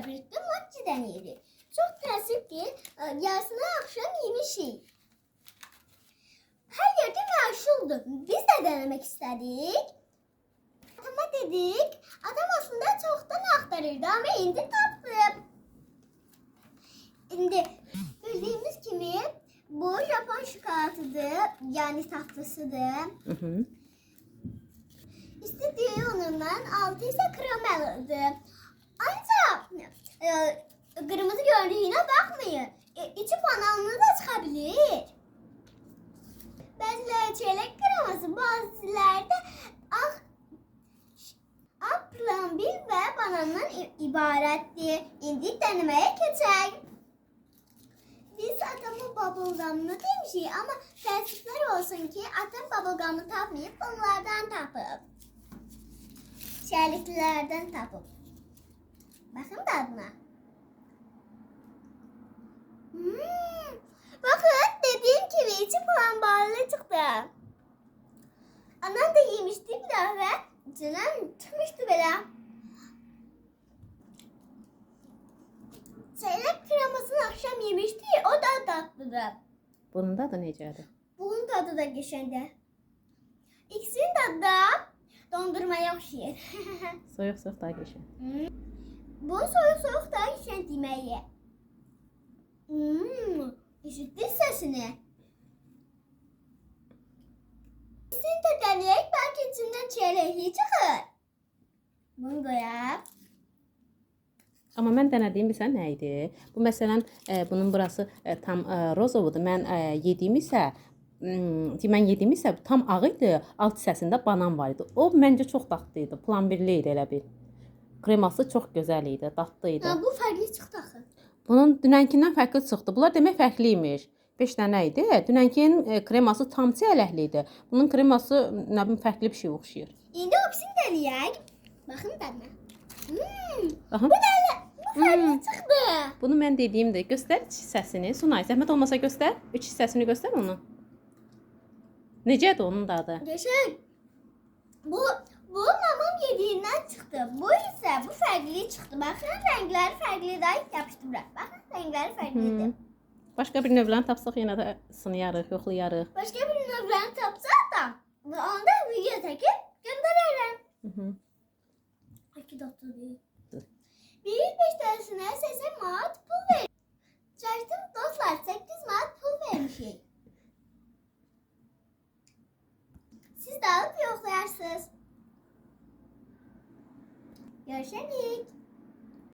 ilə birlikdə Maçidən yedik. Çox təəssüf ki, ə, yarısını axşam yemişik. Hər yerdə məşhurdur. Biz də denemek istədik. Atama dedik. Adam aslında çoxdan axtarırdı ama indi tapdı. İndi bildiyimiz kimi bu Japon şokolatıdır. Yəni tatlısıdır. Hı -hı. İstediği onundan altı ise kremalıdır. E, kırmızı gördüğüne bakmayın. E, içi bananlı da çıkabilir. Bazıları çeyrek kreması, bazıları da ah, ah plambil ve banandan i- ibarettir. İndi denemeye geçer. Biz atamı bubblegum'unu demişik ama təəssüflər olsun ki, atam bubblegum'u tapmayıb bunlardan tapıb. Şərliklərdən tapıb. Baxın dadına. Hmm. Bakın dediğim gibi içi falan bağlı çıktı. Anam da yemişti bir daha ve içinden çıkmıştı böyle. Çeyrek kremasını akşam yemişti o da tatlıdı. Bunda da necədir? Bunun tadı da geçendi. İkisinin tadı da dondurmaya okşayır. Soyuq soyuq daha qəşəng. Bu soğuk soğuk daha geçen yemeği. Hmm, işittin sesini. İkisini de deneyek belki içinden çeyreği çıkar. Bunu koyar. Amma mən dənədiyim bilsən nə idi? Bu məsələn e, bunun burası e, tam e, rozovudur. Mən e, yediyim isə hmm, mən yediyim isə tam ağ idi. Alt hissəsində banan var idi. O məncə çox dadlı idi. Plambirli idi elə bir. Kreması çox gözəl idi, dadlı idi. Ha, bu farklı çıktı axı. Bunun dünənkindən fərqli çıxdı. Bunlar demək fərqli imiş. 5 dənə idi. Dünənkinin e, kreması tam çiyələkli idi. Bunun kreması nə bilim fərqli bir şey oxşayır. İndi o ikisini deneyek. Bakın tadına. Hmm, Baxın. bu da bu farklı Hmm. çıktı. Bunu mən dediyimdir. Göstər iç hissəsini. Sunay, zəhmət olmasa göstər. İç hissəsini göstər onu. Necədir onun dadı? Geçen bu bu mamam yediğinden çıktı. Bu ise bu farklı çıktı. Bakın renkler farklı da yapıştırır. Bakın renkler farklıydı. Hı. Başqa bir növlərini tapsaq yenə də sınayarıq, yoxlayarıq. Başka bir nöbren tapsa da onda video -hı. İki tatlı değil. Dur. Bir beş tanesine 80 manat pul ver. Çarştım dostlar 8 manat pul vermişim. Siz de alıp yoklayarsınız. Görüşürüz.